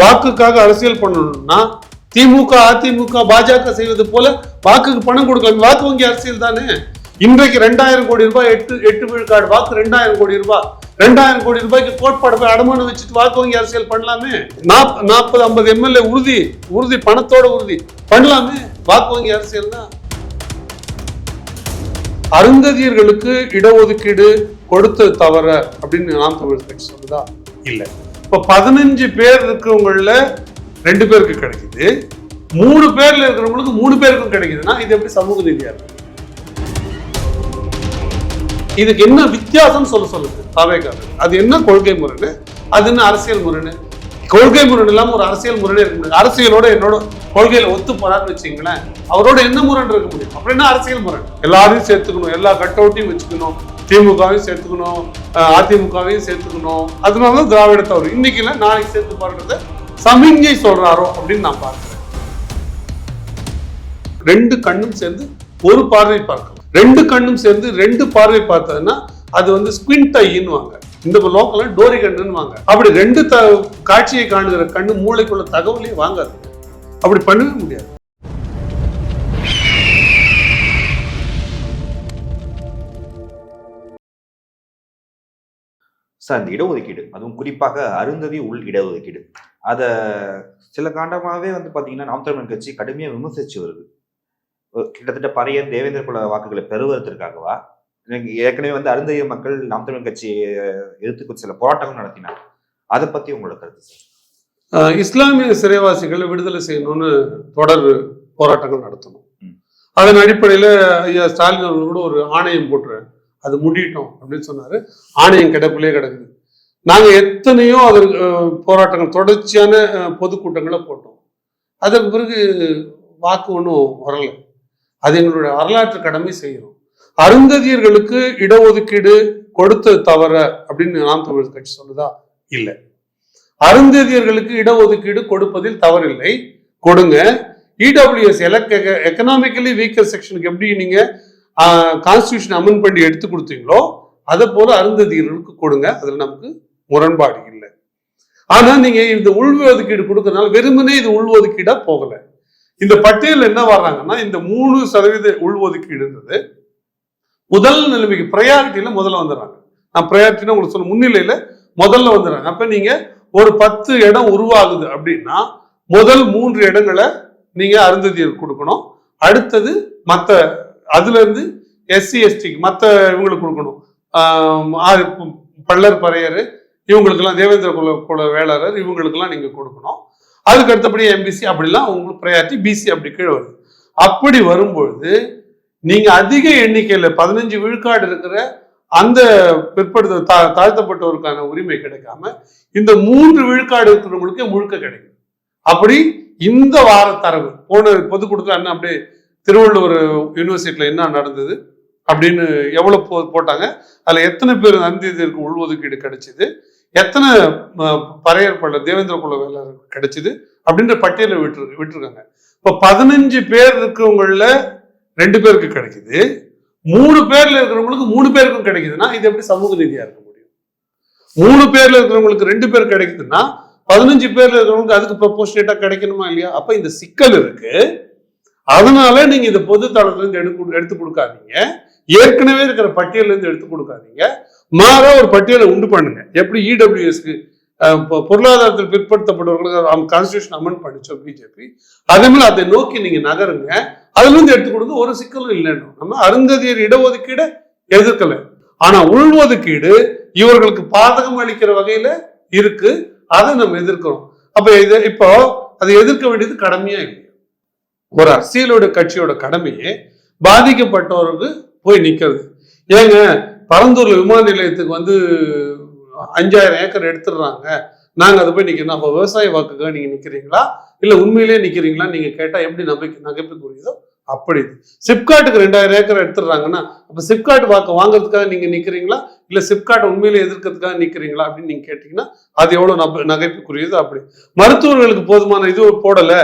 வாக்குக்காக அரசியல் பண்ணணும்னா திமுக அதிமுக பாஜக செய்வது போல வாக்குக்கு பணம் கொடுக்கலாம். வாக்கு வங்கி அரசியல் தானே? இன்றைக்கு ரெண்டாயிரம் கோடி ரூபாய் எட்டு எட்டு விழுக்காடு வாக்கு ரெண்டாயிரம் கோடி ரூபாய். ரெண்டாயிரம் கோடி ரூபாய்க்கு கோட்பாடு போய் அடமானம் வச்சுட்டு வாக்கு வங்கி அரசியல் பண்ணலாமே? நாப் நாற்பது ஐம்பது எம்எல்ஏ உறுதி உறுதி பணத்தோட உறுதி. பண்ணலாமே? வாக்கு வங்கி அரசியல் தான். அருந்ததியர்களுக்கு இடஒதுக்கீடு கொடுத்தது தவற அப்படின்னு நாம் தமிழ் கட்சி சொல்லுதா? இல்லை. இப்போ பதினஞ்சு பேர் இருக்கிறவங்கள ரெண்டு பேருக்கு கிடைக்குது. மூணு பேர்ல இருக்கிறவங்களுக்கு மூணு பேருக்கும் கிடைக்குதுன்னா இது எப்படி சமூக நீதியா இருக்கு? இதுக்கு என்ன வித்தியாசம் சொல்ல சொல்லுது தாவேக்காரர். அது என்ன கொள்கை முறைன்னு? அது என்ன அரசியல் முறைன்னு? கொள்கை முரண் இல்லாம ஒரு அரசியல் முரணே இருக்க முடியாது. அரசியலோட என்னோட கொள்கையில ஒத்து போறான்னு வச்சுங்களேன் அவரோட என்ன முரண் இருக்க முடியும்? அப்படின்னா அரசியல் முரண் எல்லாரையும் சேர்த்துக்கணும் எல்லா கட்டவுட்டையும் வச்சுக்கணும். திமுகவையும் சேர்த்துக்கணும் அஹ் அதிமுகவையும் சேர்த்துக்கணும். அதனாலதான் திராவிடத்தை வரும் இன்னைக்கு இல்லை நாளைக்கு சேர்த்து பாருன்றத சமிஞ்சை சொல்றாரோ அப்படின்னு நான் பார்க்கிறேன். ரெண்டு கண்ணும் சேர்ந்து ஒரு பார்வை பார்க்கலாம் ரெண்டு கண்ணும் சேர்ந்து ரெண்டு பார்வை பார்த்ததுன்னா அது வந்து ஸ்குவிண்ட் ஐன்னுவாங்க இந்த லோக்கல்ல டோரி கண்ணுன்னு அப்படி ரெண்டு த காட்சியை காணுகிற கண்ணு மூளைக்குள்ள தகவலையும் வாங்காது. அப்படி பண்ணவே முடியாது. சார் இந்த இடஒதுக்கீடு. அதுவும் குறிப்பாக அருந்ததி உள் இடஒதுக்கீடு. அதை சில காண்டமாகவே வந்து பார்த்தீங்கன்னா நாம் தமிழர் கட்சி கடுமையாக விமர்சிச்சு வருது. கிட்டத்தட்ட பறையர் தேவேந்திர குல வாக்குகளை பெறுவதற்காகவா? ஏற்கனவே வந்து அருந்ததிய மக்கள் நாம் தமிழர் கட்சியை எதிர்த்து சில போராட்டங்கள் நடத்தினாங்க. அதை பத்தி உங்களோட கருத்து சார்? இஸ்லாமிய சிறைவாசிகளை விடுதலை செய்யணும்னு தொடர் போராட்டங்கள் நடத்தணும். அதன் அடிப்படையில் ஐயா ஸ்டாலின் அவர்கள் கூட ஒரு ஆணையம் போட்டுரு அது முடியட்டும் அப்படின்னு சொன்னாரு. ஆணையம் கிடப்பிலே கிடக்குது. நாங்கள் எத்தனையோ அதற்கு போராட்டங்கள் தொடர்ச்சியான பொதுக்கூட்டங்களை போட்டோம். அதற்கு பிறகு வாக்கு ஒன்றும் வரலை. அது எங்களுடைய வரலாற்று கடமை செய்கிறோம். அருந்ததியர்களுக்கு இடஒதுக்கீடு கொடுத்த தவற அப்படின்னு நாம் தமிழர் கட்சி சொல்லுதா? இல்லை. அருந்ததியர்களுக்கு இடஒதுக்கீடு கொடுப்பதில் தவறில்லை. கொடுங்க. இடபிள்யூஎஸ் எலக்ட் எக்கனாமிக்கலி வீக்கர் செக்ஷனுக்கு எப்படி நீங்கள் கான்ஸ்டியூஷன் அமெண்ட் பண்ணி எடுத்து கொடுத்தீங்களோ அதை போல அருந்ததியர்களுக்கு கொடுங்க. அதில் நமக்கு முரண்பாடு இல்லை. ஆனால் நீங்கள் இந்த உள்ஒதுக்கீடு கொடுக்கறதுனால வெறுமனே இது உள்ஒதுக்கீடாக போகலை. இந்த பட்டியல் என்ன வர்றாங்கன்னா இந்த மூணு சதவீத உள்ஒதுக்கீடுன்றது முதல் நிலைமைக்கு ப்ரையாரிட்டியில் முதல்ல வந்துடுறாங்க. நான் ப்ரையாரிட்டினா உங்களுக்கு சொன்ன முன்னிலையில் முதல்ல வந்துடுறாங்க. அப்போ நீங்க ஒரு பத்து இடம் உருவாகுது அப்படின்னா முதல் மூன்று இடங்களை நீங்கள் அருந்ததியர் கொடுக்கணும். அடுத்தது மற்ற அதுலேருந்து எஸ்சி எஸ்டிக்கு மற்ற இவங்களுக்கு கொடுக்கணும். ஆறு பள்ளர் பறையர் இவங்களுக்கெல்லாம் தேவேந்திர குல குல வேளாளர் இவங்களுக்கெல்லாம் நீங்கள் கொடுக்கணும். அதுக்கு அடுத்தபடி எம்பிசி அப்படிலாம் உங்களுக்கு ப்ரையாரிட்டி பிசி அப்படி கீழே வருது. அப்படி வரும்பொழுது நீங்கள் அதிக எண்ணிக்கையில் பதினஞ்சு விழுக்காடு இருக்கிற அந்த பிற்படுத்த தா தாழ்த்தப்பட்டவருக்கான உரிமை கிடைக்காம இந்த மூன்று விழுக்காடு இருக்கிறவங்களுக்கே முழுக்க கிடைக்கும். அப்படி இந்த வார தரவு போன பொதுக்கூட்டத்தில் அண்ணன் அப்படியே திருவள்ளுவர் யூனிவர்சிட்டியில் என்ன நடந்தது அப்படின்னு எவ்வளவு போ போட்டாங்க. அதுல எத்தனை பேர் அந்தியதற்கு உள்ஒதுக்கீடு கிடைச்சிது எத்தனை பறையர் பள்ள தேவேந்திர குல வேளாளர் கிடைச்சிது அப்படின்ற பட்டியலை விட்டு விட்டுருக்காங்க. இப்போ பதினஞ்சு பேர் இருக்கிறவங்கள ரெண்டு பேருக்கு கிடைக்குது. மூணு பேர்ல இருக்கிறவங்களுக்கு மூணு பேருக்கும் கிடைக்குதுன்னா இது எப்படி சமூக நீதியா இருக்க முடியும்? மூணு பேர்ல இருக்கிறவங்களுக்கு ரெண்டு பேர் கிடைக்குதுன்னா பதினஞ்சு பேர்ல இருக்கிறவங்களுக்கு அதுக்கு ப்ரொபோஷனேட்டா கிடைக்கணுமா இல்லையா? அப்ப இந்த சிக்கல் இருக்கு. அதனால நீங்க இந்த பொது தளத்துல இருந்து எடுத்து எடுத்து கொடுக்காதீங்க. ஏற்கனவே இருக்கிற பட்டியல்ல இருந்து எடுத்து கொடுக்காதீங்க. மாறா ஒரு பட்டியலை உண்டு பண்ணுங்க. எப்படி இடபிள்யூஎஸ்க்கு பொருளாதாரத்தில் பிற்படுத்தப்பட்டவர்களுக்கு கான்ஸ்டியூஷன் அமெண்ட் பண்ணிச்சோம் பிஜேபி அதே மாதிரி அதை நோக்கி நீங்க நகருங்க. அதுல இருந்து எடுத்து கொடுங்க ஒரு சிக்கலும் இல்லைன்னு. நம்ம அருந்ததியர் இடஒதுக்கீடை எதிர்க்கல. ஆனா உள்ஒதுக்கீடு இவர்களுக்கு பாதகம் அளிக்கிற வகையில இருக்கு. அதை நம்ம எதிர்க்கிறோம். அப்ப இது இப்போ அதை எதிர்க்க வேண்டியது கடமையா இல்லை ஒரு அரசியலோட கட்சியோட கடமையே பாதிக்கப்பட்டவருக்கு போய் நிற்கிறது ஏங்க பரந்தூர்ல விமான நிலையத்துக்கு வந்து அஞ்சாயிரம் ஏக்கர் எடுத்துடுறாங்க. நாங்கள் அதை போய் நிற்கணும் அப்போ விவசாய வாக்குக்காக நீங்கள் நிற்கிறீங்களா இல்லை உண்மையிலேயே நிற்கிறீங்களா நீங்கள் கேட்டால் எப்படி நம்பிக்கை நகைப்புக்குரியதோ அப்படி இது. சிப்காட்டுக்கு ரெண்டாயிரம் ஏக்கர் எடுத்துடுறாங்கன்னா அப்போ சிப்காட் வாக்கு வாங்குறதுக்காக நீங்கள் நிற்கிறீங்களா இல்லை சிப்காட் உண்மையிலே எதிர்க்கிறதுக்காக நிற்கிறீங்களா அப்படின்னு நீங்கள் கேட்டிங்கன்னா அது எவ்வளோ நப நகைப்புக்குரியதோ அப்படி. மருத்துவர்களுக்கு போதுமான இது போடலை.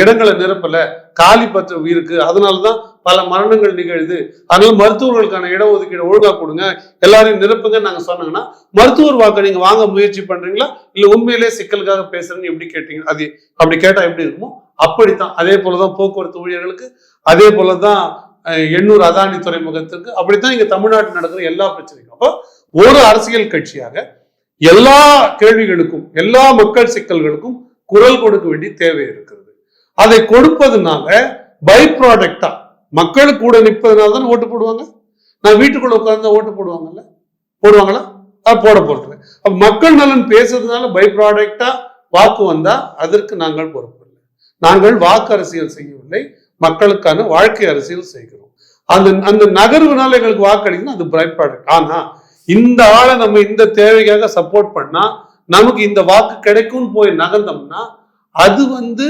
இடங்களை நிரப்பல காலி பற்று இருக்கு அதனாலதான் பல மரணங்கள் நிகழுது. அதனால மருத்துவர்களுக்கான இடஒதுக்கீடு ஒழுங்கா கொடுங்க. எல்லாரையும் நிரப்புங்க நாங்கள் சொன்னாங்கன்னா மருத்துவர் வாக்கை நீங்கள் வாங்க முயற்சி பண்றீங்களா? இல்லை உண்மையிலே சிக்கலுக்காக பேசுறேன்னு எப்படி கேட்டீங்க? அது அப்படி கேட்டால் எப்படி இருக்குமோ அப்படித்தான். அதே போலதான் போக்குவரத்து ஊழியர்களுக்கு அதே போலதான் தான் எண்ணூர் அதானி துறைமுகத்திற்கு அப்படித்தான் இங்க தமிழ்நாட்டில் நடக்கிற எல்லா பிரச்சனைக்கும். அப்போ ஒரு அரசியல் கட்சியாக எல்லா கேள்விகளுக்கும் எல்லா மக்கள் சிக்கல்களுக்கும் குரல் கொடுக்க வேண்டிய தேவை இருக்கிறது அதை கொடுப்பதுனால பை ப்ராடக்டா மக்கள் கூட நிற்பதனால தான் ஓட்டு போடுவாங்க? நான் வீட்டுக்குள்ள உட்கார்ந்தா ஓட்டு போடுவாங்கல்ல? போடுவாங்களா? போட போறது அப்ப மக்கள் நலன் பேசுறதுனால பை ப்ராடக்டா வாக்கு வந்தா அதற்கு நாங்கள் பொறுப்பில்லை நாங்கள் வாக்கு அரசியல் செய்யவில்லை. மக்களுக்கான வாழ்க்கை அரசியல் செய்கிறோம். அந்த அந்த நகர்வுனால எங்களுக்கு வாக்களிக்கணும் அது பை ப்ராடக்ட் ஆனா இந்த ஆளை நம்ம இந்த தேவைக்காக சப்போர்ட் பண்ணா நமக்கு இந்த வாக்கு கிடைக்கும்னு போய் நகர்ந்தோம்னா அது வந்து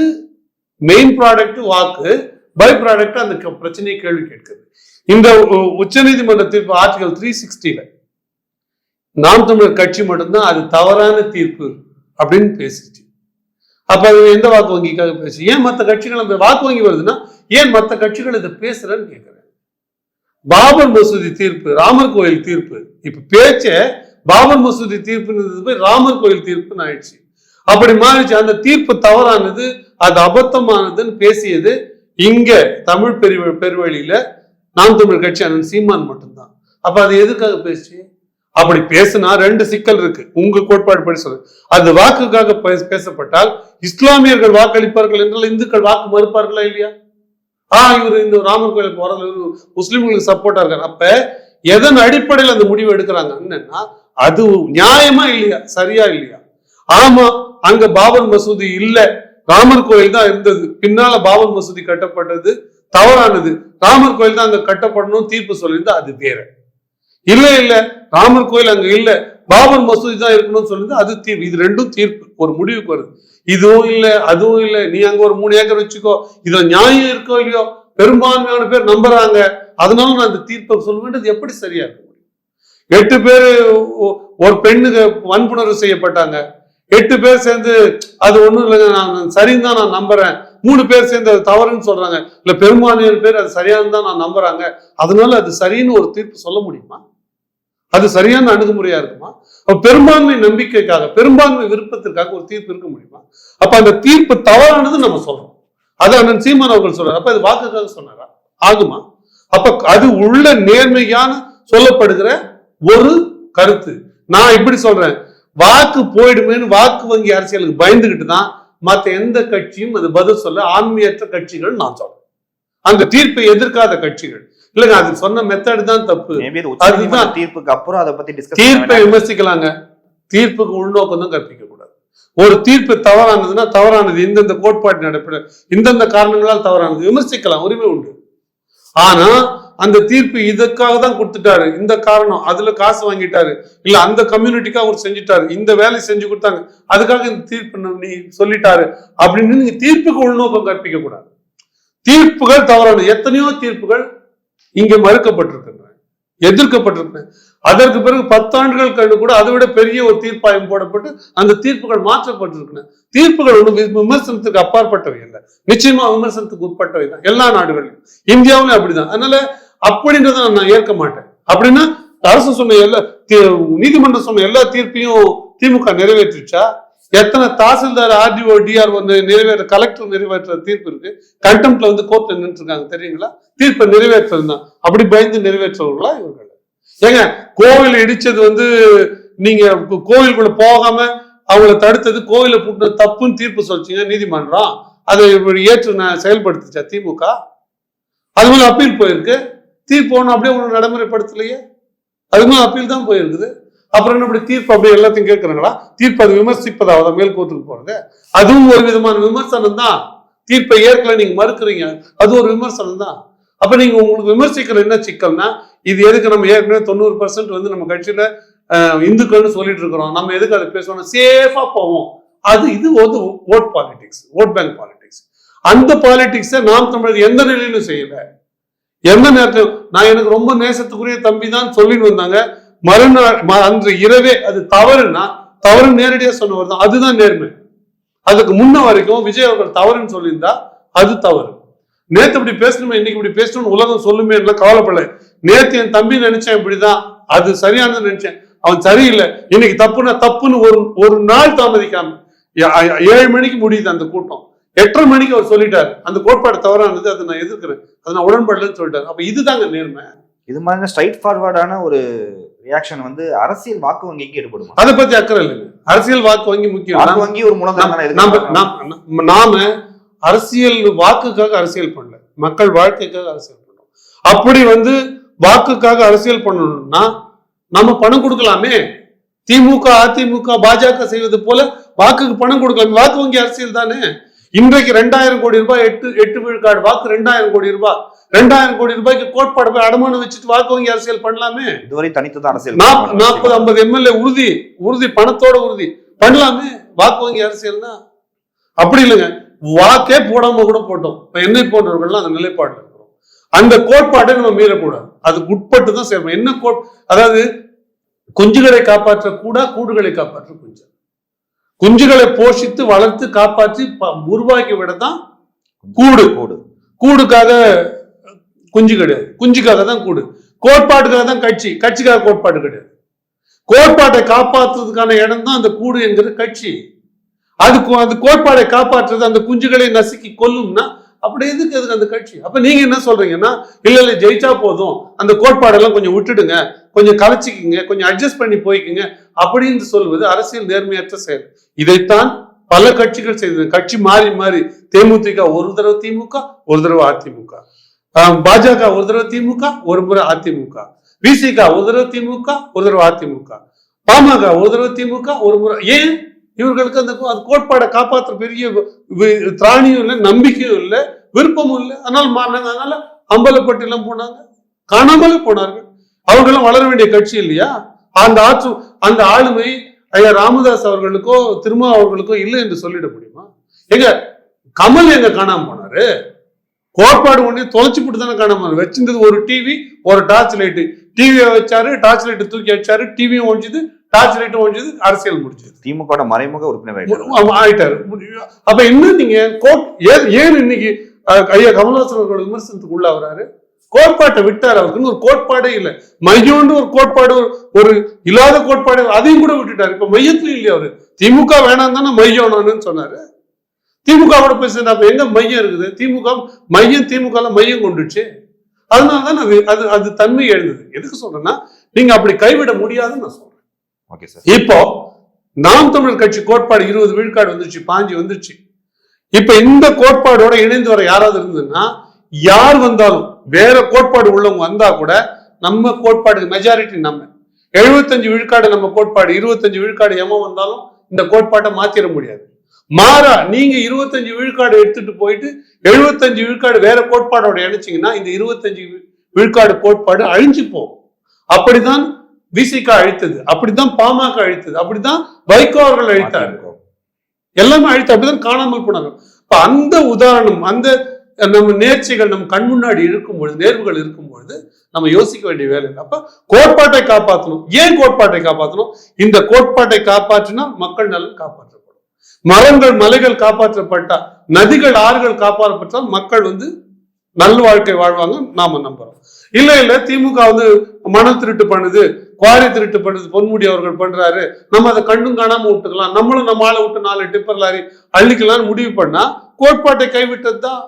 மெயின் ப்ராடக்ட் வாக்கு பை ப்ராடக்ட் அந்த பிரச்சனையை கேள்வி கேட்குது. இந்த உ- உச்சநீதிமன்ற தீர்ப்பு ஆர்டிகல் த்ரீ சிக்ஸ்டியில நாம் தமிழர் கட்சி மட்டும்தான் அது தவறான தீர்ப்பு அப்படின்னு பேசிச்சு. அப்ப அது எந்த வாக்கு வங்கிக்காக பேசு ஏன் மற்ற கட்சிகள் அந்த வாக்கு வங்கி வருதுன்னா ஏன் மற்ற கட்சிகள் இதை பேசுறேன்னு கேட்கிறேன் பாபர் மசூதி தீர்ப்பு ராமர் கோயில் தீர்ப்பு இப்ப பேச்ச பாபர் மசூதி தீர்ப்புன்றது போய் ராமர் கோயில் தீர்ப்புன்னு ஆயிடுச்சு. அப்படி மாறிச்சு அந்த தீர்ப்பு தவறானது அது அபத்தமானதுன்னு பேசியது இங்க தமிழ் பெரு பெருவழியில நாம் தமிழ் கட்சி அண்ணன் சீமான் மட்டும்தான். அப்ப அது எதுக்காக பேசுச்சு? அப்படி பேசினா ரெண்டு சிக்கல் இருக்கு. உங்க கோட்பாடு படி சொல்லு அது வாக்குக்காக பேசப்பட்டால் இஸ்லாமியர்கள் வாக்களிப்பார்கள் என்றால் இந்துக்கள் வாக்கு மறுப்பார்களா இல்லையா? ஆ இவர் இந்த ராமர் கோயிலுக்கு போறது முஸ்லீம்களுக்கு முஸ்லிம்களுக்கு சப்போர்ட்டா இருக்காரு. அப்ப எதன் அடிப்படையில் அந்த முடிவு எடுக்கிறாங்க என்னன்னா அது நியாயமா இல்லையா? சரியா இல்லையா? ஆமா அங்க பாபர் மசூதி இல்ல. ராமர் கோயில் தான் இருந்தது. பின்னால பாபர் மசூதி கட்டப்பட்டது தவறானது. ராமர் கோயில் தான் அங்க கட்டப்படணும் தீர்ப்பு சொல்லியிருந்தா அது வேற. இல்ல இல்ல. ராமர் கோயில் அங்க இல்ல. பாபர் மசூதி தான் இருக்கணும்னு சொல்லுது அது தீர்ப்பு. இது ரெண்டும் தீர்ப்பு. ஒரு முடிவுக்கு வருது. இதுவும் இல்ல அதுவும் இல்ல. நீ அங்க ஒரு மூணு ஏக்கர் வச்சுக்கோ. இதுல நியாயம் இருக்கோ இல்லையோ? பெரும்பான்மையான பேர் நம்புறாங்க. அதனால நான் அந்த தீர்ப்பை சொல்ல வேண்டியது எப்படி சரியா இருக்கும் முடியும்? எட்டு பேர் ஒரு பெண்ணுக்கு வன்புணர்வு செய்யப்பட்டாங்க. எட்டு பேர் சேர்ந்து அது ஒண்ணும் இல்லைங்க நான் சரின்னு தான் நான் நம்புறேன். மூணு பேர் சேர்ந்து அது தவறுன்னு சொல்றாங்க. இல்ல பெரும்பான்மையான பேர் அது சரியானு தான் நான் நம்புறாங்க. அதனால அது சரின்னு ஒரு தீர்ப்பு சொல்ல முடியுமா? அது சரியான அணுகுமுறையா இருக்குமா? அப்ப பெரும்பான்மை நம்பிக்கைக்காக பெரும்பான்மை விருப்பத்திற்காக ஒரு தீர்ப்பு இருக்க முடியுமா? அப்ப அந்த தீர்ப்பு தவறானது நம்ம சொல்றோம். அது அண்ணன் சீமான் அவர்கள் சொல்றாரு. அப்ப அது வாக்குக்காக சொன்னாரா? ஆகுமா? அப்ப அது உள்ள நேர்மையான சொல்லப்படுகிற ஒரு கருத்து. நான் இப்படி சொல்றேன். வாக்கு போயிடுமேன்னு வாக்கு வங்கி அரசியலுக்கு பயந்துகிட்டு தான் மத்த எந்த கட்சியும் அது பதில் சொல்ல ஆண்மையற்ற கட்சிகள் நான் சொல்றேன். அந்த தீர்ப்பை எதிர்க்காத கட்சிகள். இல்லைங்க அது சொன்ன மெத்தட் தான் தப்பு. அதுதான். தீர்ப்புக்கு அப்புறம் அதை பத்தி தீர்ப்பை விமர்சிக்கலாங்க. தீர்ப்புக்கு உள்நோக்கம் தான் கற்பிக்க கூடாது ஒரு தீர்ப்பு தவறானதுன்னா தவறானது இந்தந்த கோட்பாட்டின் அடிப்படையில் இந்தந்த காரணங்களால் தவறானது. விமர்சிக்கலாம் உரிமை உண்டு. ஆனா அந்த தீர்ப்பு இதுக்காக தான் கொடுத்துட்டாரு. இந்த காரணம். அதுல காசு வாங்கிட்டாரு. இல்ல அந்த கம்யூனிட்டிக்காக அவர் செஞ்சுட்டாரு. இந்த வேலை செஞ்சு கொடுத்தாங்க. அதுக்காக இந்த தீர்ப்பு நீ சொல்லிட்டாரு. அப்படின்னு நீங்க தீர்ப்புக்கு உள்நோக்கம் கற்பிக்க கூடாது. தீர்ப்புகள் தவறான. எத்தனையோ தீர்ப்புகள் இங்க மறுக்கப்பட்டிருக்கின்றன. எதிர்க்கப்பட்டிருக்கின்றன. அதற்கு பிறகு பத்தாண்டுகள் கண்டு கூட அதை விட பெரிய ஒரு தீர்ப்பாயம் போடப்பட்டு அந்த தீர்ப்புகள் மாற்றப்பட்டிருக்கின்றன. தீர்ப்புகள் ஒன்றும் விமர்சனத்துக்கு அப்பாற்பட்டவை இல்லை நிச்சயமா விமர்சனத்துக்கு உட்பட்டவை தான். எல்லா நாடுகளிலும். இந்தியாவிலும் அப்படிதான். அதனால அப்படின்றத நான் ஏற்க மாட்டேன். அப்படின்னா அரசு சொன்ன எல்லா நீதிமன்றம் சொன்ன எல்லா தீர்ப்பையும் திமுக நிறைவேற்றிச்சா எத்தனை தாசில்தார் ஆர்டிஓ டிஆர் வந்து நிறைவேற்ற கலெக்டர் நிறைவேற்ற தீர்ப்பு இருக்கு? கண்டெம்ட்ல வந்து கோர்ட்ல நின்று இருக்காங்க தெரியுங்களா? தீர்ப்பை நிறைவேற்றதுதான் அப்படி பயந்து நிறைவேற்றவர்களா இவர்கள். ஏங்க கோவில் இடிச்சது வந்து நீங்க கோவிலுக்குள்ள போகாம அவங்கள தடுத்தது கோவில பூட்டின தப்புன்னு தீர்ப்பு சொல்லிச்சிங்க நீதிமன்றம். அதை ஏற்று நான் செயல்படுத்துச்சா திமுக? அது மேல அப்பீல் போயிருக்கு. தீர்ப்பு அப்படியே ஒன்று நடைமுறைப்படுத்தலையே? அதுவும் அப்பீல் தான் போயிருக்குது. அப்புறம் என்ன இப்படி தீர்ப்பு அப்படியே எல்லாத்தையும் கேட்கறாங்களா? தீர்ப்பு அது விமர்சிப்பதாவது மேல் கோர்ட்டுக்கு போறது. அதுவும் ஒரு விதமான விமர்சனம் தான். தீர்ப்பை ஏற்கல நீங்க மறுக்கிறீங்க. அது ஒரு விமர்சனம் தான். அப்ப நீங்க உங்களுக்கு விமர்சிக்கிற என்ன சிக்கல்னா இது எதுக்கு நம்ம ஏற்கனவே தொண்ணூறு பர்சன்ட் வந்து நம்ம கட்சியில இந்துக்கள்னு சொல்லிட்டு இருக்கிறோம். நம்ம எதுக்கு அதை பேசணும் சேஃபா போவோம். அது இது வந்து vote politics vote bank politics அந்த பாலிடிக்ஸை நாம் தமிழர் எந்த நிலையிலும் செய்யலை. எந்த நேரத்தில்? நான் எனக்கு ரொம்ப நேசத்துக்குரிய தம்பி தான் சொல்லிட்டு வந்தாங்க. மறுநாள் ம- அன்று இரவே அது தவறுனா தவறு நேரடியா சொன்னவர் தான். அதுதான் நேர்மை. அதுக்கு முன்ன வரைக்கும் விஜய் அவர்கள் தவறுன்னு சொல்லியிருந்தா அது தவறு. நேத்து இப்படி பேசணுமே இன்னைக்கு இப்படி பேசணும்னு உலகம் சொல்லுமே கவலைப்படல. நேத்து என் தம்பி நினைச்சேன் இப்படிதான். அது சரியானது நினைச்சேன். அவன் சரியில்லை. இன்னைக்கு தப்புனா தப்புன்னு ஒரு ஒரு நாள் தாமதிக்காம ஏழு மணிக்கு முடியுது அந்த கூட்டம். எட்டரை மணிக்கு அவர் சொல்லிட்டாரு. அந்த கோட்பாடு தவறானது அதை நான் எதிர்க்கிறேன். அதை நான் உடன்படலன்னு சொல்லிட்டாரு. அப்ப இதுதாங்க நேர்மை. இது மாதிரி ஸ்ட்ரைட் ஃபார்வர்டான ஒரு ரியாக்ஷன் வந்து அரசியல் வாக்கு வங்கிக்கு ஈடுபடுமா அதை பத்தி அக்கறை இல்லைங்க. அரசியல் வாக்கு வங்கி முக்கியம். வாக்கு வங்கி ஒரு மூலம் நாம அரசியல் வாக்குக்காக அரசியல் பண்ணல. மக்கள் வாழ்க்கைக்காக அரசியல் பண்றோம் அப்படி வந்து வாக்குக்காக அரசியல் பண்ணணும்னா நம்ம பணம் கொடுக்கலாமே. திமுக அதிமுக பாஜக செய்வது போல வாக்குக்கு பணம் கொடுக்கலாம். வாக்கு வங்கி அரசியல் தானே. இன்றைக்கு ரெண்டாயிரம் கோடி ரூபாய் எட்டு எட்டு விழுக்காடு வாக்கு ரெண்டாயிரம் கோடி ரூபாய். ரெண்டாயிரம் கோடி ரூபாய்க்கு கோட்பாடு போய் அடமானம் வச்சுட்டு வாக்கு வங்கி அரசியல் பண்ணலாமே? இதுவரை தனித்து தான் அரசியல். நாற்பது ஐம்பது எம்எல்ஏ உறுதி உறுதி பணத்தோட உறுதி. பண்ணலாமே? வாக்கு வங்கி அரசியல்னா? அப்படி இல்லைங்க. வாக்கே போடாம கூட போட்டோம். இப்ப என்னை போன்றவர்கள்லாம் அந்த நிலைப்பாடுல இருக்கிறோம். அந்த கோட்பாட்டை நம்ம மீறக்கூடாது. அதுக்கு உட்பட்டு தான் செய்யணும். என்ன கோட் அதாவது குஞ்சுகளை காப்பாற்ற கூட கூடுகளை காப்பாற்ற குஞ்சு? குஞ்சுகளை போஷித்து வளர்த்து காப்பாற்றி உருவாக்கி விட தான் கூடு. கூடு. கூடுக்காக குஞ்சு கிடையாது குஞ்சுக்காக தான் கூடு. கோட்பாட்டுக்காக தான் கட்சி. கட்சிக்காக கோட்பாடு கிடையாது கோட்பாட்டை காப்பாற்றுறதுக்கான இடம் தான் அந்த கூடு என்கிற கட்சி. அது கோ- அந்த கோட்பாடை காப்பாற்றுறது அந்த குஞ்சுகளை நசுக்கி கொல்லும்னா அப்படி எதுக்கு அதுக்கு அந்த கட்சி? அப்ப நீங்க என்ன சொல்றீங்கன்னா இல்ல இல்ல ஜெயிச்சா போதும். அந்த கோட்பாடெல்லாம் கொஞ்சம் விட்டுடுங்க. கொஞ்சம் கலைச்சிக்கிங்க கொஞ்சம் அட்ஜஸ்ட் பண்ணி போய்க்குங்க. அப்படின்னு சொல்வது அரசியல் நேர்மையற்ற செயல். இதைத்தான் பல கட்சிகள் செய்தது. கட்சி மாறி மாறி தேமுதிக ஒரு தடவை திமுக ஒரு தடவை அதிமுக. பாஜக ஒரு தடவை திமுக ஒரு முறை அதிமுக. விசிக ஒரு தடவை திமுக ஒரு தடவை அதிமுக. பாமக ஒரு தடவை திமுக ஒரு முறை. ஏன்? இவர்களுக்கு அந்த அது கோட்பாடை காப்பாற்ற பெரிய திராணியும் இல்லை நம்பிக்கையும் இல்லை விருப்பமும் இல்லை. அதனால மாறினாங்க அதனால அம்பலப்பட்டிலாம் போனாங்க. காணாமலே போனார்கள். அவர்களும் வளர வேண்டிய கட்சி இல்லையா? அந்த ஆற்று அந்த ஆளுமை ஐயா ராமதாஸ் அவர்களுக்கோ திருமா அவர்களுக்கோ இல்லை என்று சொல்லிட முடியுமா? எங்க கமல் எங்க காணாம போனாரு? கோட்பாடு ஒண்ணே தொலைச்சு போட்டு தானே காணாம வச்சிருந்தது ஒரு டிவி ஒரு டார்ச் லைட்டு டிவியை வச்சாரு டார்ச் லைட்டு தூக்கி வச்சாரு டிவியும் ஒழிஞ்சுது டார்ச் லைட்டும் ஒழிஞ்சுது அரசியல் முடிஞ்சது. திமுக மறைமுக உறுப்பினர் ஆயிட்டாரு. அப்ப என்ன நீங்க கோட் ஏன் ஏன் இன்னைக்கு ஐயா கமலஹாசன் அவர்கள் விமர்சனத்துக்கு உள்ளாகிறாரு? கோட்பாட்டை விட்டார் அவருக்குன்னு ஒரு கோட்பாடே இல்லை. மையம்னு ஒரு கோட்பாடு ஒரு- இல்லாத கோட்பாடு அதையும் கூட விட்டுட்டாரு. இப்ப மையத்துலயும் இல்லையா அவரு? திமுக வேணாம் தானே மையம் சொன்னாரு. திமுக கூட போய் சேர்ந்தா அப்ப எங்க மையம் இருக்குது? திமுக மையம் திமுக மையம் கொண்டுச்சு. அதனாலதான் அது அது அது தன்மை எழுந்தது. எதுக்கு சொல்றேன்னா நீங்க அப்படி கைவிட முடியாதுன்னு நான் சொல்றேன். ஓகே சார் இப்போ நாம் தமிழர் கட்சி கோட்பாடு இருபது விழுக்காடு வந்துருச்சு பாஞ்சு வந்துருச்சு இப்ப இந்த கோட்பாடோட இணைந்து வர யாராவது இருந்ததுன்னா யார் வந்தாலும் வேற கோட்பாடு உள்ளவங்க வந்தா கூட நம்ம கோட்பாடு மெஜாரிட்டி நம்ம. எழுபத்தஞ்சு விழுக்காடு நம்ம கோட்பாடு இருபத்தஞ்சு விழுக்காடு எம வந்தாலும் இந்த கோட்பாட்டை மாத்திர முடியாது. மாறா நீங்க இருபத்தஞ்சு விழுக்காடு எடுத்துட்டு போயிட்டு எழுபத்தஞ்சு விழுக்காடு வேற கோட்பாடோட இணைச்சீங்கன்னா இந்த இருபத்தஞ்சு விழுக்காடு கோட்பாடு அழிஞ்சு போகும். அப்படிதான் விசிக அழித்தது. அப்படிதான் பாமக அழித்தது. அப்படிதான் வைகோ அவர்கள் அழித்தார். எல்லாமே அழித்து அப்படிதான் காணாமல் போனாங்க. இப்ப அந்த உதாரணம் அந்த நம்ம நேர்ச்சிகள் நம் கண் முன்னாடி இருக்கும் பொழுது நேர்வுகள் இருக்கும் பொழுது நம்ம யோசிக்க வேண்டிய வேலை இல்லை அப்ப கோட்பாட்டை காப்பாற்றணும் ஏன் கோட்பாட்டை காப்பாற்றணும் இந்த கோட்பாட்டை காப்பாற்றினா மக்கள் நலன் காப்பாற்றப்படும். மரங்கள் மலைகள் காப்பாற்றப்பட்டா நதிகள் ஆறுகள் காப்பாற்றப்பட்டால் மக்கள் வந்து நல் வாழ்க்கை வாழ்வாங்க நாம நம்புறோம். இல்ல இல்ல திமுக வந்து மணல் திருட்டு பண்ணுது குவாரி திருட்டு பண்ணுது பொன்முடி அவர்கள் பண்றாரு. நம்ம அதை கண்டும் காணாம விட்டுக்கலாம். நம்மளும் நம்ம ஆளை விட்டு நாலு டிப்பர் லாரி அள்ளிக்கலாம்னு முடிவு பண்ணா கோட்பாட்டை கைவிட்டது? தான்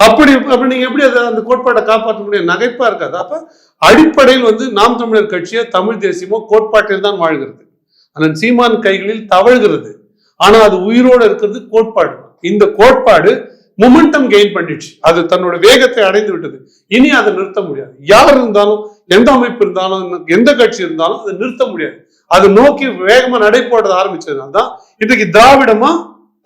அப்படி அப்படி நீங்க எப்படி அதை அந்த கோட்பாட்டை காப்பாற்ற முடியும்? நகைப்பா இருக்காது. அப்ப அடிப்படையில் வந்து நாம் தமிழர் கட்சியோ தமிழ் தேசியமோ கோட்பாட்டில் தான் வாழ்கிறது. ஆனால் சீமான் கைகளில் தவழ்கிறது. ஆனா அது உயிரோடு இருக்கிறது கோட்பாடு. இந்த கோட்பாடு மொமெண்டம் கெயின் பண்ணிடுச்சு. அது தன்னோட வேகத்தை அடைந்து விட்டது. இனி அதை நிறுத்த முடியாது. யார் இருந்தாலும் எந்த அமைப்பு இருந்தாலும் எந்த கட்சி இருந்தாலும் அதை நிறுத்த முடியாது. அதை நோக்கி வேகமா நடை ஆரம்பிச்சதுனால தான் இன்றைக்கு திராவிடமா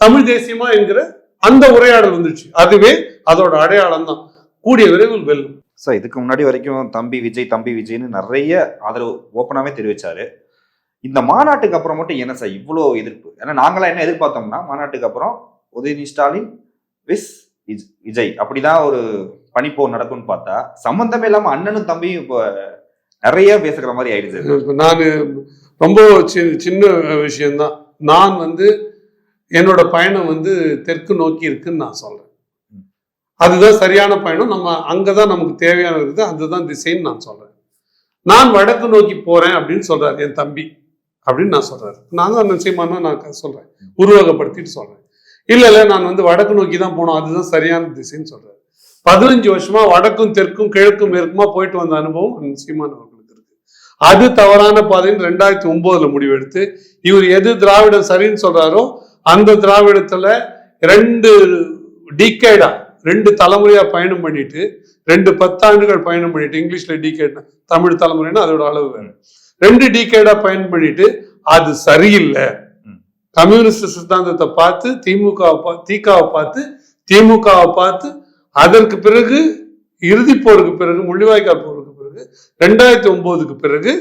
தமிழ் தேசியமா என்கிற அந்த உரையாடல் வந்துச்சு அதுவே அதோட அடையாளம் தான் கூடிய விரைவில் வெல்லும். சார் இதுக்கு முன்னாடி வரைக்கும் தம்பி விஜய் தம்பி விஜய்னு நிறைய ஆதரவு ஓப்பனாகவே தெரிவிச்சாரு. இந்த மாநாட்டுக்கு அப்புறம் மட்டும் என்ன சார் இவ்வளோ எதிர்ப்பு? ஏன்னா நாங்களாம் என்ன எதிர்பார்த்தோம்னா மாநாட்டுக்கு அப்புறம் உதயநிதி ஸ்டாலின் விஸ் விஜய். அப்படிதான் ஒரு பனிப்போர் நடக்கும்னு பார்த்தா சம்பந்தமே இல்லாம அண்ணனும் தம்பியும் இப்போ நிறைய பேசுகிற மாதிரி ஆயிடுச்சு. நான் ரொம்ப சின்ன விஷயம்தான். நான் வந்து என்னோட பயணம் வந்து தெற்கு நோக்கி இருக்குன்னு நான் சொல்றேன். அதுதான் சரியான பயணம். நம்ம அங்கதான் நமக்கு தேவையான இருக்குது. அதுதான் திசைன்னு நான் சொல்றேன். நான் வடக்கு நோக்கி போறேன் அப்படின்னு சொல்றாரு என் தம்பி அப்படின்னு நான் சொல்றாரு. நான் தான் நிச்சயமான நான் சொல்றேன். உருவகப்படுத்திட்டு சொல்றேன். இல்லை இல்லை நான் வந்து வடக்கு நோக்கி தான் போனோம். அதுதான் சரியான திசைன்னு சொல்றாரு. பதினஞ்சு வருஷமா வடக்கும் தெற்கும் கிழக்கும் மேற்குமா போயிட்டு வந்த அனுபவம் சீமான் அவர்களுக்கு இருக்கு. அது தவறான பாதைன்னு ரெண்டாயிரத்தி ஒன்பதுல முடிவெடுத்து இவர் எது திராவிடம் சரின்னு சொல்றாரோ அந்த திராவிடத்துல ரெண்டு டிகேடா ரெண்டு தலைமுறையா பயணம் பண்ணிட்டு ரெண்டு பத்தாண்டுகள் பயணம் பண்ணிட்டு இங்கிலீஷ்ல டிகேட்னா தமிழ் தலைமுறைன்னா அதோட அளவு வேறு. ரெண்டு டிகேடா பயணம் பண்ணிட்டு அது சரியில்லை. கம்யூனிஸ்ட் சித்தாந்தத்தை பார்த்து திமுகவை பா திகாவை பார்த்து திமுகவை பார்த்து அதற்கு பிறகு இறுதி போருக்கு பிறகு முள்ளிவாய்க்கால் போருக்கு பிறகு ரெண்டாயிரத்தி ஒன்பதுக்கு பிறகு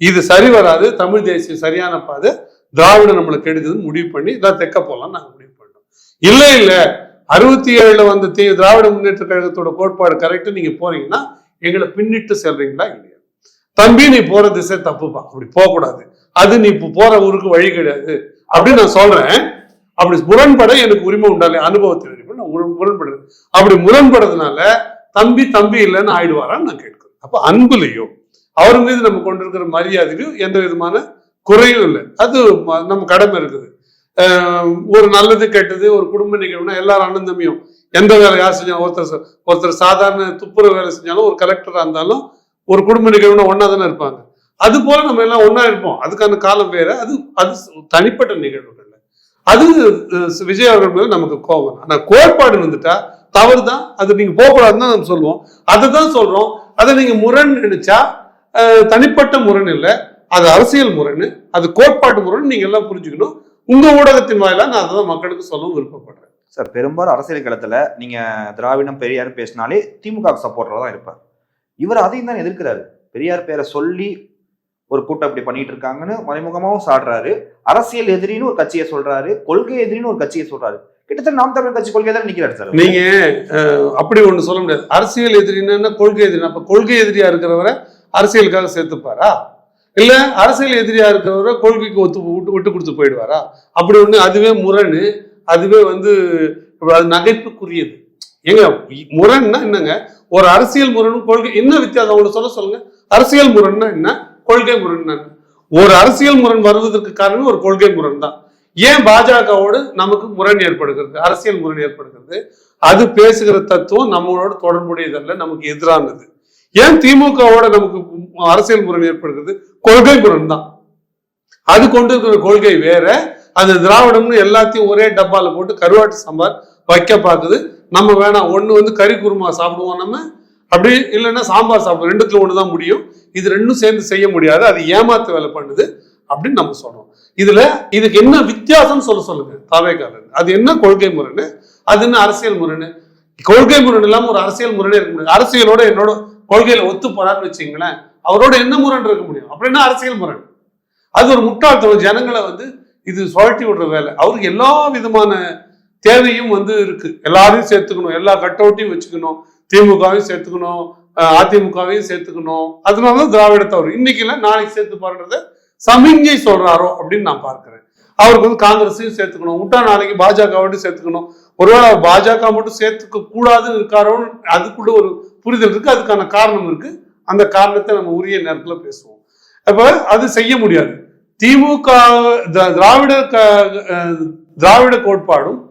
இது சரி வராது தமிழ் தேசிய சரியான பாதை திராவிடம் நம்மளுக்கு கெடுக்குதுன்னு முடிவு பண்ணி இதான் தெக்க போலாம் நாங்கள் முடிவு பண்ணோம் இல்லை இல்லை அறுபத்தி ஏழுல வந்த தீ திராவிட முன்னேற்ற கழகத்தோட கோட்பாடு கரெக்டாக நீங்கள் போறீங்கன்னா எங்களை பின்னிட்டு செல்றீங்களா இல்லையா? தம்பி நீ போற திசை தப்புப்பா. அப்படி போகக்கூடாது. அது நீ இப்போ போற ஊருக்கு வழி கிடையாது. அப்படின்னு நான் சொல்றேன். அப்படி முரண்பட எனக்கு உரிமை உண்டாலே அனுபவத்தில் இருக்கு. நான் முரண்படுறேன். அப்படி முரண்படுறதுனால தம்பி தம்பி இல்லைன்னு ஆயிடுவாரான்னு நான் கேட்கிறேன். அப்ப அன்புலையும் அவர் மீது நம்ம கொண்டிருக்கிற மரியாதையும் எந்த விதமான குறையும் இல்லை. அது நம்ம கடமை இருக்குது. ஒரு நல்லது கெட்டது ஒரு குடும்ப நிகழ்வுனா எல்லாரும் அண்ணன் எந்த வேலை யார் செஞ்சாலும் ஒருத்தர் ஒருத்தர் சாதாரண துப்புர வேலை செஞ்சாலும் ஒரு கலெக்டராக இருந்தாலும் ஒரு குடும்ப நிகழ்வுனா ஒன்னா தானே இருப்பாங்க. அது போல நம்ம எல்லாம் ஒன்றா இருப்போம். அதுக்கான காலம் வேற. அது அது தனிப்பட்ட நிகழ்வுகள் அது விஜய் அவர்கள் மேல நமக்கு கோபம். ஆனா கோட்பாடு வந்துட்டா தவறு தான் அது நீங்க போகக்கூடாதுன்னு தான் நம்ம சொல்லுவோம். அதை தான் சொல்றோம். அதை நீங்க முரண் நினைச்சா தனிப்பட்ட முரண் இல்லை. அது அரசியல் முரண் அது கோட்பாட்டு முரண் நீங்க எல்லாம் புரிஞ்சுக்கணும். உங்க ஊடகத்தின் வாயிலா நான் அதை தான் மக்களுக்கு சொல்லவும் விருப்பப்படுறேன். சார் பெரும்பாலும் அரசியல் களத்துல நீங்க திராவிடம் பெரியார் பேசினாலே திமுக சப்போர்ட்டரா தான் இருப்பார். இவர் அதையும் தான் எதிர்க்கிறாரு. பெரியார் பேரை சொல்லி ஒரு கூட்டம் இப்படி பண்ணிட்டு இருக்காங்கன்னு மறைமுகமாவும் சாடுறாரு. அரசியல் எதிரின்னு ஒரு கட்சியை சொல்றாரு. கொள்கை எதிரின்னு ஒரு கட்சியை சொல்றாரு. கிட்டத்தட்ட நாம் தமிழ் கட்சி கொள்கை தான் நிக்கிறாரு சார். நீங்க அஹ், அப்படி ஒண்ணு சொல்ல முடியாது. அரசியல் எதிரின்னா கொள்கை எதிரி அப்ப கொள்கை எதிரியா இருக்கிறவரை அரசியலுக்காக சேர்த்துப்பாரா? இல்ல அரசியல் எதிரியா இருக்கிறவரை கொள்கைக்கு ஒத்து விட்டு விட்டு கொடுத்து போயிடுவாரா? அப்படி ஒண்ணு அதுவே முரண். அதுவே வந்து அது நகைப்புக்குரியது. ஏங்க முரண்னா என்னங்க? ஒரு அரசியல் முரணும் கொள்கை என்ன வித்தியாசம்? அவங்களை சொல்ல சொல்லுங்க. அரசியல் முரண்னா என்ன? கொள்கை முரண் ஒரு அரசியல் முரண் வருவதற்கு காரணம் ஒரு கொள்கை முரண் தான் ஏன் பாஜகவோடு நமக்கு முரண் ஏற்படுகிறது? அரசியல் முரண் ஏற்படுகிறது. அது பேசுகிற தத்துவம் நம்மளோட தொடர்புடையதல்ல நமக்கு எதிரானது. ஏன் திமுகவோட நமக்கு அரசியல் முரண் ஏற்படுகிறது? கொள்கை முரண் தான் அது கொண்டு இருக்கிற கொள்கை வேற. அது திராவிடம்னு எல்லாத்தையும் ஒரே டப்பால போட்டு கருவாட்டு சாம்பார் வைக்க பார்க்குது. நம்ம வேணாம் ஒன்று வந்து கறி குருமா சாப்பிடுவோம் நம்ம. அப்படி இல்லைன்னா சாம்பார் சாப்பிடுவோம். ரெண்டுத்துல ஒன்று தான் முடியும். இது ரெண்டும் சேர்ந்து செய்ய முடியாது அது ஏமாத்து வேலை பண்ணுது அப்படின்னு நம்ம சொல்றோம் இதுல இதுக்கு என்ன வித்தியாசம் சொல்ல சொல்லுங்க தாவேக்காரர். அது என்ன கொள்கை முறைன்னு? அது என்ன அரசியல் முறைன்னு? கொள்கை முரண் இல்லாம ஒரு அரசியல் முறையே இருக்க முடியாது. அரசியலோட என்னோட கொள்கையில ஒத்து போறான்னு வச்சுங்களேன் அவரோட என்ன முரண் இருக்க முடியும்? அப்படின்னா அரசியல் முரண் அது ஒரு முட்டாள்தனம் ஜனங்களை வந்து இது சுழட்டி விடுற வேலை. அவருக்கு எல்லா விதமான தேவையும் வந்து இருக்கு. எல்லாரையும் சேர்த்துக்கணும் எல்லா கட்டவுட்டையும் வச்சுக்கணும். திமுகவையும் சேர்த்துக்கணும். அதிமுகவையும் சேர்த்துக்கணும். அதனாலதான் திராவிடத்தை அவர் இன்னைக்கு இல்லை நாளைக்கு சேர்த்து பாருன்றத சமிஞ்சை சொல்றாரோ அப்படின்னு நான் பார்க்கிறேன். அவருக்கு வந்து காங்கிரஸையும் சேர்த்துக்கணும். விட்டா நாளைக்கு பாஜகவோடு சேர்த்துக்கணும். ஒருவேளை அவர் பாஜக மட்டும் சேர்த்துக்க கூடாதுன்னு இருக்காரோன்னு அதுக்குள்ள ஒரு புரிதல் இருக்கு. அதுக்கான காரணம் இருக்கு. அந்த காரணத்தை நம்ம உரிய நேரத்துல பேசுவோம். அப்போ அது செய்ய முடியாது. திமுக திராவிட க- திராவிட கோட்பாடும்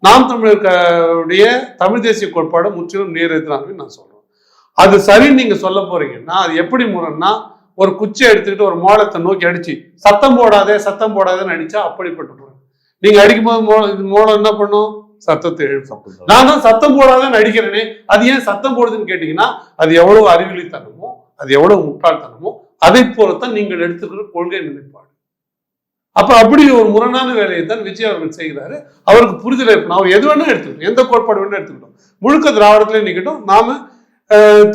நாம் தமிழர்களுடைய தமிழ் தேசிய கோட்பாடும் முற்றிலும் நேர் எதிரானவை நான் சொல்றேன். அது சரின்னு நீங்க சொல்ல போறீங்கன்னா அது எப்படி முறைன்னா ஒரு குச்சியை எடுத்துக்கிட்டு ஒரு மோளத்தை நோக்கி அடிச்சு சத்தம் போடாதே சத்தம் போடாதேன்னு அடிச்சா அப்படிப்பட்ட முறை நீங்க அடிக்கும்போது மோ மோளம் என்ன பண்ணும்? சத்தத்தை எழுப்பும். நான் தான் சத்தம் போடாதேன்னு அடிக்கிறேனே அது ஏன் சத்தம் போடுதுன்னு கேட்டீங்கன்னா அது எவ்வளவு அறிவிலித்தனமோ அது எவ்வளவு முட்டாள்தனமோ அதை போலத்தான் நீங்கள் எடுத்துக்கிற கொள்கை நிலைப்பாடு. அப்ப அப்படி ஒரு முரணான வேலையை தான் விஜய் அவர்கள் செய்கிறாரு. அவருக்கு புரிதல் ஏற்படும். அவர் எது வேணா எடுத்துக்கணும் எந்த கோட்பாடு வேணா எடுத்துக்கிட்டோம். முழுக்க திராவிடத்துல நிக்கட்டும். நாம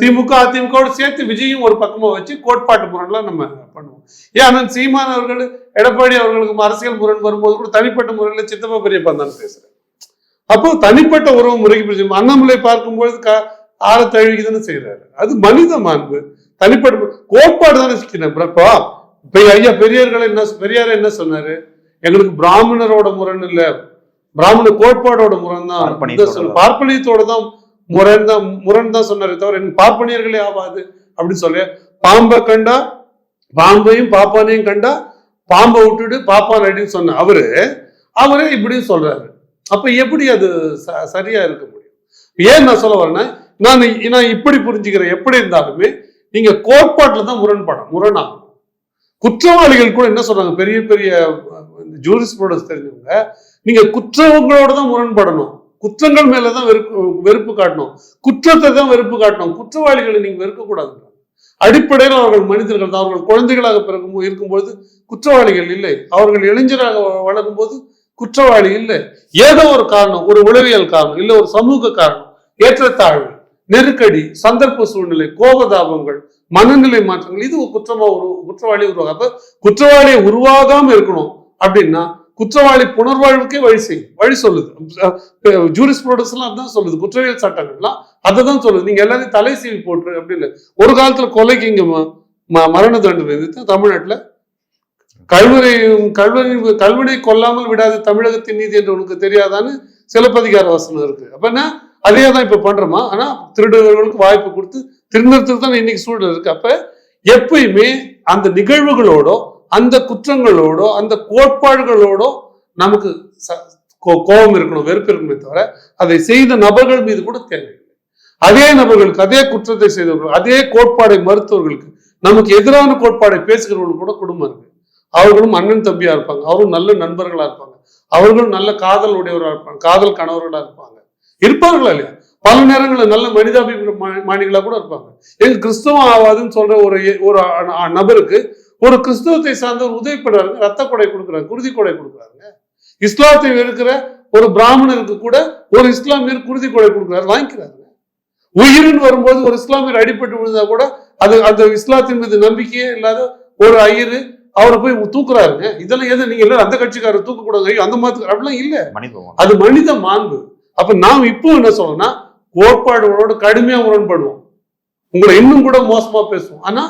திமுக அதிமுகவோட சேர்த்து விஜயும் ஒரு பக்கமா வச்சு கோட்பாட்டு முரண்ல நம்ம பண்ணுவோம். ஏன் அண்ணன் சீமான் அவர்கள் எடப்பாடி அவர்களுக்கு அரசியல் முரண் வரும்போது கூட தனிப்பட்ட முறையில் சித்தப்பா பெரியப்பா தான் பேசுறேன் அப்போ தனிப்பட்ட உறவு முறைக்கு பிரச்சனை அண்ணாமலை பார்க்கும்போது க ஆற தழுவிக்கு செய்யறாரு அது மனித மாண்பு. தனிப்பட்ட கோட்பாடு தானே சிக்கிறேன் இப்போ இப்ப ஐயா பெரியார்கள் என்ன பெரியார் என்ன சொன்னாரு? எங்களுக்கு பிராமணரோட முரண் இல்ல. பிராமண கோட்பாடோட முரண் தான். பார்ப்பனியத்தோட தான் முரண் தான் முரண் தான் சொன்னாரே தவிர எனக்கு பார்ப்பனியர்களே ஆகாது அப்படின்னு சொல்லி. பாம்பை கண்டா பாம்பையும் பாப்பானையும் கண்டா பாம்பை விட்டுட்டு பாப்பான் அப்படின்னு சொன்ன அவரு அவரே இப்படியும் சொல்றாரு. அப்ப எப்படி அது ச- சரியா இருக்க முடியும்? ஏன் நான் சொல்ல வரேன்னா நான் நான் இப்படி புரிஞ்சுக்கிறேன். எப்படி இருந்தாலுமே நீங்க கோட்பாட்டில் தான் முரண்படும் முரணாகும் குற்றவாளிகள் கூட என்ன சொல்றாங்க? பெரிய பெரிய ஜூரிஸ் தெரிஞ்சவங்க நீங்க குற்றவங்களோட தான் முரண்படணும். குற்றங்கள் மேலதான் வெறுப்பு வெறுப்பு காட்டணும். குற்றத்தை தான் வெறுப்பு காட்டணும். குற்றவாளிகளை நீங்க வெறுக்கக்கூடாது அடிப்படையில் அவர்கள் மனிதர்கள் தான். அவர்கள் குழந்தைகளாக பிறக்கும் இருக்கும்போது குற்றவாளிகள் இல்லை. அவர்கள் இளைஞராக வ- வளரும்போது குற்றவாளி இல்லை. ஏதோ ஒரு காரணம் ஒரு உளவியல் காரணம் இல்லை ஒரு சமூக காரணம். ஏற்றத்தாழ்வு நெருக்கடி சந்தர்ப்ப சூழ்நிலை கோபதாபங்கள் மனநிலை மாற்றங்கள் இது ஒரு குற்றமா ஒரு குற்றவாளி உருவாக குற்றவாளியை உருவாகாம இருக்கணும் அப்படின்னா குற்றவாளி புனர்வாழ்வுக்கே வழி செய்யும் வழி சொல்லுது. ஜூரிஸ் எல்லாம் அதான் சொல்லுது. குற்றவியல் சட்டங்கள்லாம் அதை தான் சொல்லுது. நீங்க எல்லாத்தையும் தலை சீவி போட்டுரு அப்படின்னு. ஒரு காலத்துல கொலைக்கு இங்க ம- ம- மரண தண்டனை இருந்துச்சு தமிழ்நாட்டுல கல்வரை கல்வனை கல்வனை கொல்லாமல் விடாத தமிழகத்தின் நீதி என்று உனக்கு தெரியாதான்னு சிலப்பதிகார வசனம் இருக்கு. அப்ப அதே தான் இப்ப பண்றோமா? ஆனா திருடுகளுக்கு வாய்ப்பு கொடுத்து திருநிறுத்துக்கு தான் இன்னைக்கு சூழல் இருக்கு. அப்ப எப்பயுமே அந்த நிகழ்வுகளோட அந்த குற்றங்களோடோ அந்த கோட்பாடுகளோடோ நமக்கு ச- கோ- கோபம் இருக்கணும் வெறுப்பு இருக்கணுமே தவிர அதை செய்த நபர்கள் மீது கூட தேவையில்லை அதே நபர்களுக்கு அதே குற்றத்தை செய்தவர்கள் அதே கோட்பாடை மறுத்தவர்களுக்கு நமக்கு எதிரான கோட்பாடை பேசுகிறவர்கள் கூட குடும்பம் இருக்கு. அவர்களும் அண்ணன் தம்பியா இருப்பாங்க அவரும் நல்ல நண்பர்களா இருப்பாங்க அவர்களும் நல்ல காதல் உடையவராக இருப்பாங்க காதல் கணவர்களா இருப்பாங்க. இருப்பார்களா இல்லையா? பல நேரங்களில் நல்ல மனிதாபிமானிகளா கூட இருப்பாங்க. எங்க கிறிஸ்தவம் ஆகாதுன்னு சொல்ற ஒரு ஒரு நபருக்கு ஒரு கிறிஸ்தவத்தை சார்ந்தவர் உதவிப்படுறாங்க ரத்த கொடை கொடுக்குறாங்க குருதி கொடை கொடுக்குறாங்க இஸ்லாத்தை இருக்கிற ஒரு பிராமணருக்கு கூட ஒரு இஸ்லாமியர் குருதி கொடை கொடுக்குறாரு வாங்கிக்கிறாங்க உயிரின்னு வரும்போது ஒரு இஸ்லாமியர் அடிபட்டு விழுந்தா கூட அது அந்த இஸ்லாத்தின் மீது நம்பிக்கையே இல்லாத ஒரு ஐயரு அவரை போய் தூக்குறாருங்க. இதெல்லாம் எது? நீங்க எல்லாரும் அந்த கட்சிக்காரர் தூக்க கூடாது ஐயோ, அந்த மாதிரி அப்படிலாம் இல்ல. அது மனித மாண்பு. அப்ப நாம் இப்போ என்ன சொல்லணும்னா கோட்பாடுகளோட கடுமையா முரண்படுவோம். உங்களை இன்னும் கூட மோசமா பேசுவோம். ஆனா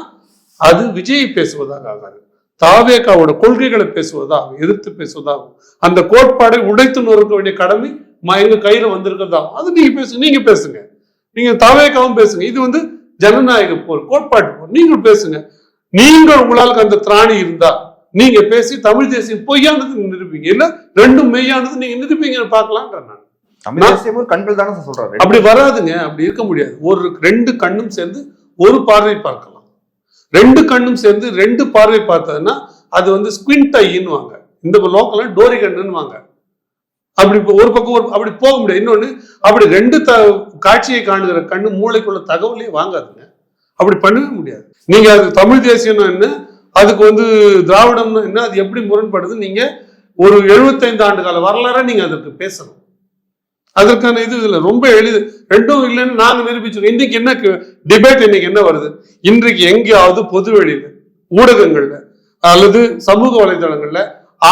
அது விஜய் பேசுவதாக ஆகாது. தாவேக்காவோட கொள்கைகளை பேசுவதாகும் எதிர்த்து பேசுவதாகும். அந்த கோட்பாடை உடைத்து நொறுக்க வேண்டிய கடமை எங்க கையில வந்திருக்கிறதாகும். அது நீங்க பேசுங்க நீங்க பேசுங்க. நீங்க தாவேக்காவும் பேசுங்க. இது வந்து ஜனநாயக போர் கோட்பாட்டு போர். நீங்கள் பேசுங்க. நீங்கள் உங்களுக்கு அந்த திராணி இருந்தா நீங்க பேசி தமிழ் தேசியம் பொய்யானது நிரூபிங்க. இல்ல ரெண்டும் மெய்யானது நீங்க நிரூபிங்கன்னு பார்க்கலான்ற நான். கண்கள் தானே சொல்றாரு? அப்படி வராதுங்க. அப்படி இருக்க முடியாது. ஒரு ரெண்டு கண்ணும் சேர்ந்து ஒரு பார்வை பார்க்கலாம். ரெண்டு கண்ணும் சேர்ந்து ரெண்டு பார்வை பார்த்ததுன்னா அது வந்து ஸ்குவிண்ட் ஐன்னு வாங்க இந்த லோக்கல்ல டோரி கண்ணுன்னு வாங்க அப்படி ஒரு பக்கம் ஒரு அப்படி போக முடியாது. இன்னொன்னு அப்படி ரெண்டு த காட்சியை காணுகிற கண்ணு மூளைக்குள்ள தகவலே வாங்காதுங்க. அப்படி பண்ணவே முடியாது. நீங்க அது தமிழ் தேசியம்னா என்ன? அதுக்கு வந்து திராவிடம்னா என்ன? அது எப்படி முரண்படுது? நீங்க ஒரு 75 ஆண்டு கால வரலாறா நீங்க அதற்கு பேசணும். அதற்கான இது இல்லை. ரொம்ப எளிது. ரெண்டும் இல்லைன்னு நாங்க நிரூபிச்சிருக்கோம் இன்னைக்கு என்ன டிபேட் இன்னைக்கு என்ன வருது? இன்றைக்கு எங்கேயாவது பொது வெளியில ஊடகங்கள்ல அல்லது சமூக வலைதளங்கள்ல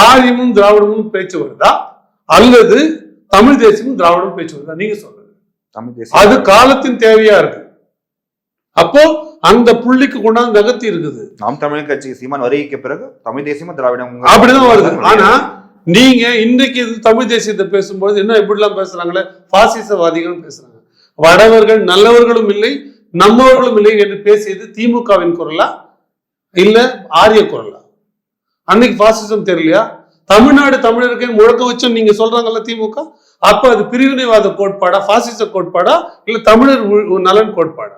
ஆரியமும் திராவிடமும் பேச்சு வருதா? அல்லது தமிழ் தேசியமும் திராவிடமும் பேச்சு வருதா? நீங்க சொல்லுங்க. தமிழ் தேசியம். அது காலத்தின் தேவையா இருக்கு. அப்போ அந்த புள்ளிக்கு கொண்டாந்து நகர்த்தி இருக்குது. நாம் தமிழர் கட்சி சீமான் வருகைக்கு பிறகு தமிழ் தேசியமும் திராவிடம் அப்படிதான் வருது. ஆனா நீங்க இன்னைக்கு இது தமிழ் தேசியத்தை பேசும்போது என்ன இப்படிலாம் பேசுறாங்களே? பாசிசவாதிகள் பேசுறாங்க. வடவர்கள் நல்லவர்களும் இல்லை நம்மவர்களும் இல்லை என்று பேசியது திமுகவின் குரலா இல்ல ஆரிய குரலா? அன்னைக்கு பாசிசம் தெரியலையா? தமிழ்நாடு தமிழருக்கு முழக்க வச்சோம் நீங்க சொல்றாங்கல்ல திமுக? அப்ப அது பிரிவினைவாத கோட்பாடா பாசிச கோட்பாடா இல்ல தமிழர் நலன் கோட்பாடா?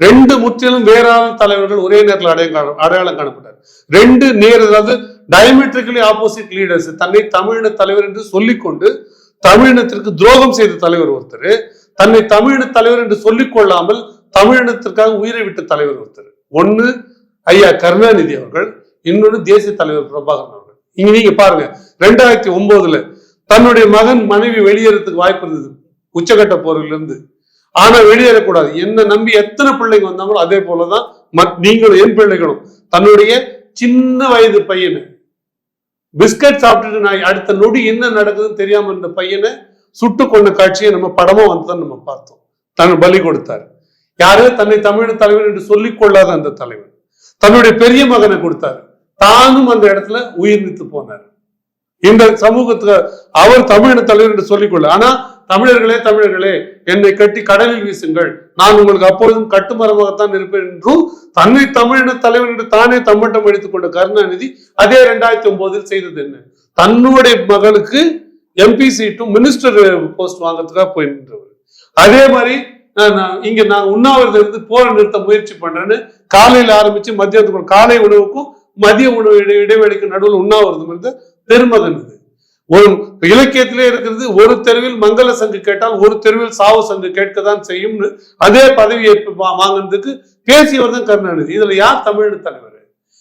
ரெண்டு முற்றிலும் வேறான தலைவர்கள் ஒரே நேரத்தில் அடையாளம் அடையாளம் காணப்பட்டார். ரெண்டு நேர் அதாவது டயமெட்ரிக்கலி ஆப்போசிட் லீடர்ஸ் தன்னை தமிழின தலைவர் என்று சொல்லிக்கொண்டு தமிழினத்திற்கு துரோகம் செய்த தலைவர் ஒருத்தர் தன்னை தமிழின தலைவர் என்று சொல்லிக் கொள்ளாமல் தமிழினத்திற்காக உயிரை விட்ட தலைவர் ஒருத்தர். ஒண்ணு ஐயா கருணாநிதி அவர்கள் இன்னொன்னு தேசிய தலைவர் பிரபாகரன் அவர்கள். இங்க நீங்க பாருங்க ரெண்டாயிரத்தி ஒன்பதுல தன்னுடைய மகன் மனைவி வெளியேறதுக்கு வாய்ப்பு இருந்தது உச்சகட்ட போரிலிருந்து இருந்து ஆனா வெளியேறக்கூடாது. என்ன நம்பி எத்தனை பிள்ளைங்க வந்தாங்களோ அதே போலதான் நீங்களும் என் பிள்ளைகளும். தன்னுடைய சின்ன வயது பையனை பிஸ்கட் சாப்பிட்டுட்டு நான் அடுத்த நொடி என்ன நடக்குதுன்னு தெரியாம இருந்த பையனை சுட்டு கொண்ட காட்சியை நம்ம படமா வந்ததை நம்ம பார்த்தோம். தன் பலி கொடுத்தார். யாரு தன்னை தமிழ் தலைவர் என்று சொல்லிக் கொள்ளாத அந்த தலைவர் தன்னுடைய பெரிய மகனை கொடுத்தார். தானும் அந்த இடத்துல உயிர் நித்து போனார். இந்த சமூகத்துல அவர் தமிழின தலைவர் என்று சொல்லிக்கொள்ள ஆனா தமிழர்களே தமிழர்களே என்னை கட்டி கடலில் வீசுங்கள். நான் உங்களுக்கு அப்பொழுதும் கட்டுமரமாகத்தான் இருப்பேன் என்றும் தன்னை தமிழின தலைவர் என்று தானே தம்மட்டம் அடித்துக் கொண்ட கருணாநிதி அதே ரெண்டாயிரத்தி ஒன்பதில் செய்தது என்ன? தன்னுடைய மகளுக்கு எம்பி சீட்டும் மினிஸ்டர் போஸ்ட் வாங்குறதுக்காக போய் நின்றவர். அதே மாதிரி நான் இங்க நான் உண்ணாவிரதம் இருந்து போரை நிறுத்த முயற்சி பண்றேன்னு காலையில ஆரம்பிச்சு மதியத்துக்கு காலை உணவுக்கும் மதிய உணவு இடை- இடைவெளிக்கு நடுவில் உண்ணாவிரதம் இருந்து பெருமகன் இது. ஒரு இலக்கியத்திலே இருக்கிறது ஒரு தெருவில் மங்கள சங்கு கேட்டால் ஒரு தெருவில் சாவு சங்கு கேட்க தான் செய்யும்னு அதே பதவியை வாங்கினதுக்கு வாங்குனதுக்கு பேசியவர் தான் கருணாநிதி. இதுல யார் தமிழ் தலைவர்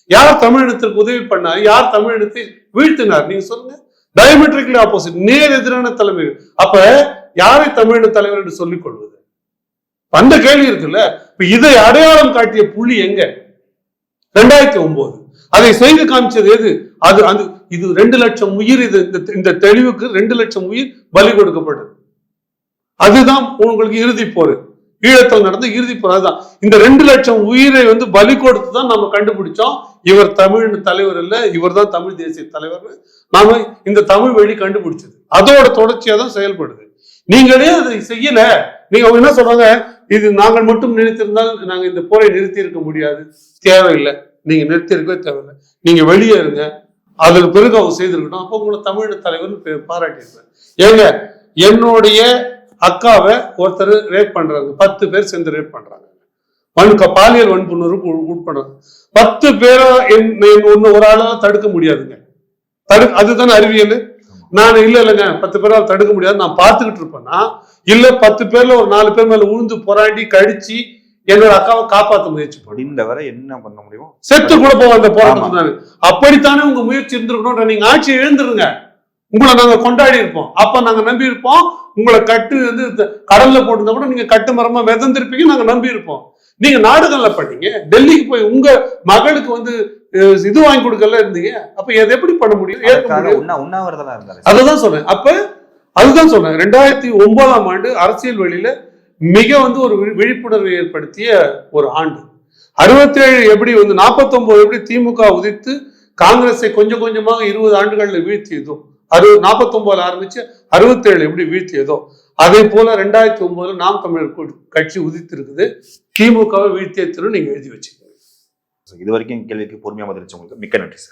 யார் தமிழினத்திற்கு உதவி பண்ணார்? யார் தமிழினத்தை வீழ்த்தினார்? நீங்க சொல்லுங்க. டயமெட்ரிக்கலி ஆப்போசிட் நேர் எதிரான தலைமைகள் அப்ப யாரை தமிழின தலைவர் என்று சொல்லிக் கொள்வது? அந்த கேள்வி இருக்குல்ல? இப்ப இதை அடையாளம் காட்டிய புள்ளி எங்க? ரெண்டாயிரத்தி ஒன்பது அதை செய்து காமிச்சது எது? அது அது இது ரெண்டு லட்சம் உயிர் இது இந்த- இந்த தெளிவுக்கு ரெண்டு லட்சம் உயிர் பலி கொடுக்கப்பட்டது. அதுதான் உங்களுக்கு இறுதி போர். ஈழத்தில் நடந்த இறுதி அதுதான். இந்த ரெண்டு லட்சம் உயிரை வந்து பலி கொடுத்து தான் நம்ம கண்டுபிடிச்சோம். இவர் தமிழ் தலைவர் இல்லை இவர் தான் தமிழ் தேசிய தலைவர். நாம இந்த தமிழ் வழி கண்டுபிடிச்சது. அதோட தொடர்ச்சியா தான் செயல்படுது. நீங்களே அதை செய்யல. நீங்க அவங்க என்ன சொல்றாங்க? இது நாங்கள் மட்டும் நினைத்திருந்தால் நாங்க இந்த போரை நிறுத்தி இருக்க முடியாது. தேவையில்லை. நீங்க நிறுத்தி இருக்கவே தேவையில்லை. நீங்க வெளியே இருங்க. அதற்கு பிறகு அவங்க செய்திருக்கணும் அப்போ உங்களை தமிழ் தலைவர்னு பாராட்டியிருப்பேன். ஏங்க என்னுடைய அக்காவை ஒருத்தர் ரேப் பண்றாங்க. பத்து பேர் சேர்ந்து ரேப் பண்றாங்க. வன்க பாலியல் வன்புணர்வுக்கு உட்படுறாங்க. பத்து பேரை ஒண்ணு ஒரு ஆளால தடுக்க முடியாதுங்க. தடு அதுதானே அறிவியல் நான் இல்ல இல்லைங்க. பத்து பேரால் தடுக்க முடியாது. நான் பார்த்துக்கிட்டு இருப்பேன்னா இல்ல பத்து பேர்ல ஒரு நாலு பேர் மேல உழுந்து போராடி கடிச்சு என்னோட அக்காவை காப்பாத்த முயற்சி முடிந்தவரை என்ன பண்ண முடியுமோ? செத்து கூட போவோம் அந்த போராட்டத்துக்கு. அப்படித்தானே உங்க முயற்சி இருந்திருக்கணும் நீங்க ஆட்சி எழுந்துருங்க உங்களை நாங்க கொண்டாடி இருப்போம். அப்ப நாங்க நம்பி இருப்போம். உங்களை கட்டு வந்து கடல்ல போட்டிருந்தா கூட நீங்க கட்டு மரமா மிதந்திருப்பீங்க நாங்க நம்பி இருப்போம் நீங்க நாடுகள்ல பண்ணீங்க டெல்லிக்கு போய் உங்க மகளுக்கு வந்து இது வாங்கி கொடுக்கல இருந்தீங்க. அப்ப எதை எப்படி பண்ண முடியும்? அதுதான் சொன்னேன். அப்ப அதுதான் சொன்னேன். ரெண்டாயிரத்தி ஒன்பதாம் ஆண்டு அரசியல் வழியில மிக வந்து ஒரு விழி- விழிப்புணர்வை ஏற்படுத்திய ஒரு ஆண்டு. அறுபத்தேழு எப்படி வந்து 49 எப்படி திமுக உதித்து காங்கிரஸை கொஞ்சம் கொஞ்சமாக இருபது ஆண்டுகள்ல வீழ்த்தியதோ அறு நாற்பத்தொன்பதுல ஆரம்பிச்சு அறுபத்தேழு எப்படி வீழ்த்தியதோ அதே போல ரெண்டாயிரத்தி ஒன்பதுல நாம் தமிழர் கட்சி உதித்திருக்குது. திமுகவை வீழ்த்திய திரு நீங்க எழுதி வச்சுக்கோங்க. இது வரைக்கும் கேள்விக்கு பொறுமையா பதிலளிச்சவங்களுக்கு மிக்க நன்றி சார்.